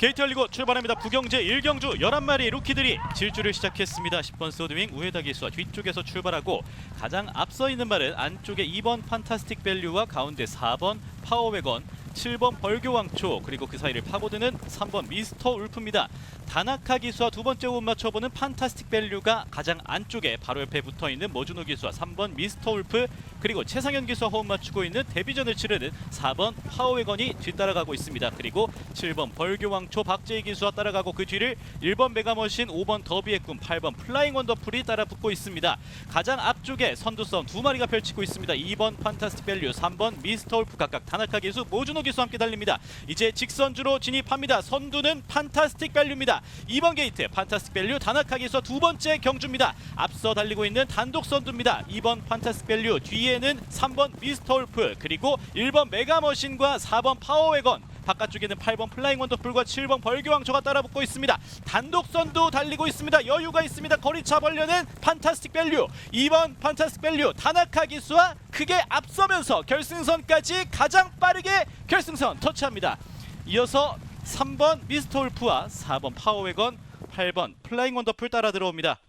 게이트 열리고 출발합니다. 부경제 1경주 11마리 루키들이 질주를 시작했습니다. 10번 소드윙 우에다 기수와 뒤쪽에서 출발하고 가장 앞서 있는 말은 안쪽에 2번 판타스틱 밸류와 가운데 4번 파워웨건 7번 벌교왕초 그리고 그 사이를 파고드는 3번 미스터 울프입니다. 다나카 기수와 두 번째 호흡 맞춰보는 판타스틱 밸류가 가장 안쪽에 바로 옆에 붙어있는 모주노 기수와 3번 미스터 울프 그리고 최상현 기수와 호흡 맞추고 있는 데뷔전을 치르는 4번 파워웨건이 뒤따라가고 있습니다. 그리고 7번 벌교왕초 박재희 기수와 따라가고 그 뒤를 1번 메가머신 5번 더비의 꿈 8번 플라잉 원더풀이 따라붙고 있습니다. 가장 앞쪽에 선두선 두 마리가 펼치고 있습니다. 2번 판타스틱 밸류 3번 미스터 울프 각각 다나카 기수 모주노 기수와 함께 달립니다. 이제 직선주로 진입합니다. 선두는 판타스틱 밸류입니다. 2번 게이트 판타스틱 밸류 기수와 두 번째 경주입니다. 앞서 달리고 있는 단독 선두입니다. 2번 판타스틱 밸류 뒤에는 3번 미스터 울프 그리고 1번 메가머신과 4번 파워웨건 바깥쪽에는 8번 플라잉 원더풀과 7번 벌교왕초가 따라붙고 있습니다. 단독 선두 달리고 있습니다. 여유가 있습니다. 거리 차 벌려는 판타스틱 밸류 2번 판타스틱 밸류 다나카 기수와 크게 앞서면서 결승선까지 가장 빠르게 결승선 터치합니다. 이어서 3번 미스터 울프와 4번 파워웨건 8번 플라잉 원더풀 따라 들어옵니다.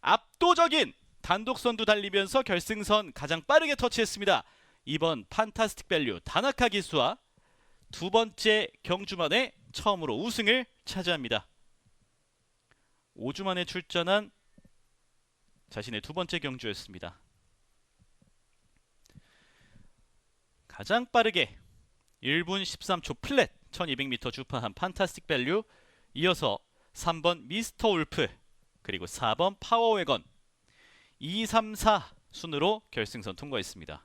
압도적인 단독 선두 달리면서 결승선 가장 빠르게 터치했습니다. 2번 판타스틱 밸류 다나카 기수와 두 번째 경주 만에 처음으로 우승을 차지합니다. 5주 만에 출전한 자신의 두 번째 경주였습니다. 가장 빠르게 1분 13초 플랫 1200m 주파한 판타스틱 밸류 이어서 3번 미스터 울프 그리고 4번 파워웨건 2, 3, 4 순으로 결승선 통과했습니다.